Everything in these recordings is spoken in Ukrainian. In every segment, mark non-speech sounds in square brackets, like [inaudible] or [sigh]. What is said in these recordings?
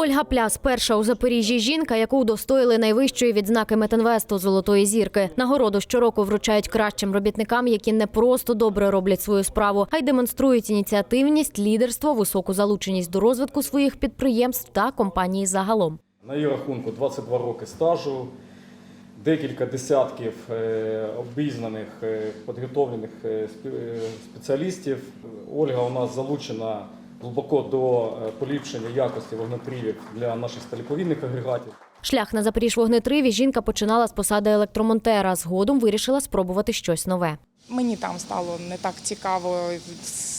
Ольга Пляс перша у Запоріжжі жінка, яку удостоїли найвищої відзнаки Метинвесту Золотої зірки. Нагороду щороку вручають кращим робітникам, які не просто добре роблять свою справу, а й демонструють ініціативність, лідерство, високу залученість до розвитку своїх підприємств та компанії загалом. На її рахунку 22 роки стажу, декілька десятків е, обізнаних, е, підготовлених е, спеціалістів. Ольга у нас залучена глибоко до е, поліпшення якості вогнепривів для наших сталіповідних агрегатів. Шлях на Запоріжвогнетриві жінка починала з посади електромонтера. Згодом вирішила спробувати щось нове. Мені там стало не так цікаво.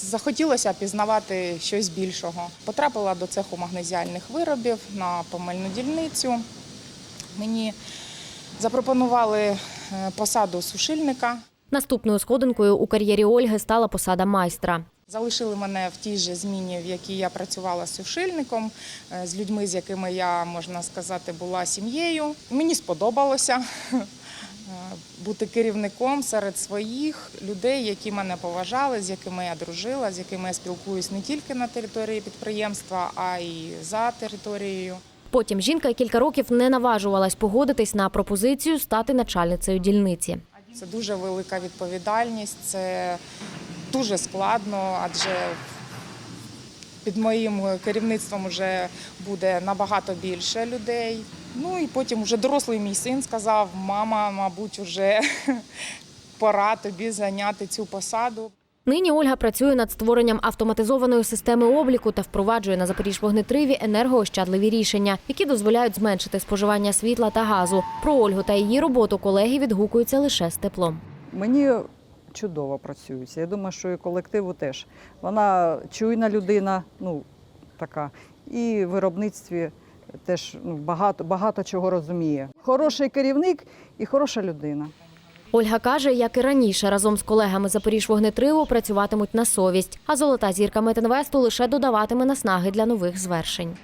Захотілося пізнавати щось більшого. Потрапила до цеху магнезіальних виробів на помильну дільницю. Мені запропонували е, посаду сушильника. Наступною сходинкою у кар'єрі Ольги стала посада майстра. Залишили мене в тій же зміні, в якій я працювала сушильником, е, з людьми, з якими я, можна сказати, була сім'єю. Мені сподобалося [laughs] е, бути керівником серед своїх людей, які мене поважали, з якими я дружила, з якими я спілкуюсь не тільки на території підприємства, а й за територією. Потім жінка кілька років не наважувалась погодитись на пропозицію стати начальницею дільниці. Це дуже велика відповідальність, це дуже складно, адже під моїм керівництвом вже буде набагато більше людей. Ну і потім вже дорослий мій син сказав: мама, мабуть, вже [laughs] пора тобі зайняти цю посаду. Нині Ольга працює над створенням автоматизованої системи обліку та впроваджує на Запоріжвогнетриві енергоощадливі рішення, які дозволяють зменшити споживання світла та газу. Про Ольгу та її роботу колеги відгукуються лише з теплом. Мені чудово працюється. Я думаю, що і колективу теж. Вона чуйна людина, ну така, і в виробництві теж ну, багато, багато чого розуміє. Хороший керівник і хороша людина. Ольга каже, як і раніше, разом з колегами Запоріжвогнетриву працюватимуть на совість, а золота зірка Метинвесту лише додаватиме наснаги для нових звершень.